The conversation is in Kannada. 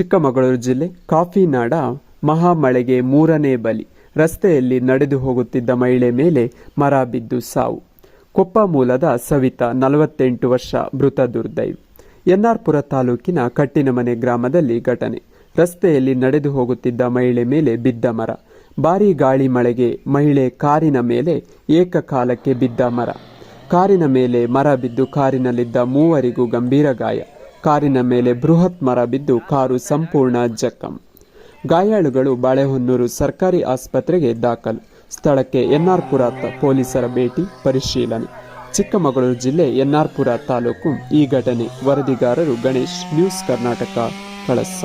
ಚಿಕ್ಕಮಗಳೂರು ಜಿಲ್ಲೆ ಕಾಫಿನಾಡ ಮಹಾಮಳೆಗೆ ಮೂರನೇ ಬಲಿ. ರಸ್ತೆಯಲ್ಲಿ ನಡೆದು ಹೋಗುತ್ತಿದ್ದ ಮಹಿಳೆ ಮೇಲೆ ಮರ ಬಿದ್ದು ಸಾವು. ಕೊಪ್ಪ ಮೂಲದ ಸವಿತಾ ನಲವತ್ತೆಂಟು ವರ್ಷ, ಮೃತ ದುರ್ದೈವ್. ಎನ್ಆರ್ಪುರ ತಾಲೂಕಿನ ಕಟ್ಟಿನಮನೆ ಗ್ರಾಮದಲ್ಲಿ ಘಟನೆ. ರಸ್ತೆಯಲ್ಲಿ ನಡೆದು ಹೋಗುತ್ತಿದ್ದ ಮಹಿಳೆ ಮೇಲೆ ಬಿದ್ದ ಮರ. ಭಾರೀ ಗಾಳಿ ಮಳೆಗೆ ಮಹಿಳೆ ಕಾರಿನ ಮೇಲೆ ಏಕಕಾಲಕ್ಕೆ ಬಿದ್ದ ಮರ. ಕಾರಿನ ಮೇಲೆ ಮರ ಬಿದ್ದು ಕಾರಿನಲ್ಲಿದ್ದ ಮೂವರಿಗೂ ಗಂಭೀರ ಗಾಯ. ಕಾರಿನ ಮೇಲೆ ಬೃಹತ್ ಮರ ಬಿದ್ದು ಕಾರು ಸಂಪೂರ್ಣ ಜಖಂ. ಗಾಯಾಳುಗಳು ಬಾಳೆಹೊನ್ನೂರು ಸರ್ಕಾರಿ ಆಸ್ಪತ್ರೆಗೆ ದಾಖಲು. ಸ್ಥಳಕ್ಕೆ ಎನ್ಆರ್ಪುರ ಪೊಲೀಸರ ಭೇಟಿ, ಪರಿಶೀಲನೆ. ಚಿಕ್ಕಮಗಳೂರು ಜಿಲ್ಲೆ ಎನ್ಆರ್ಪುರ ತಾಲೂಕು ಈ ಘಟನೆ. ವರದಿಗಾರರು ಗಣೇಶ್, ನ್ಯೂಸ್ ಕರ್ನಾಟಕ, ಕಳಸ.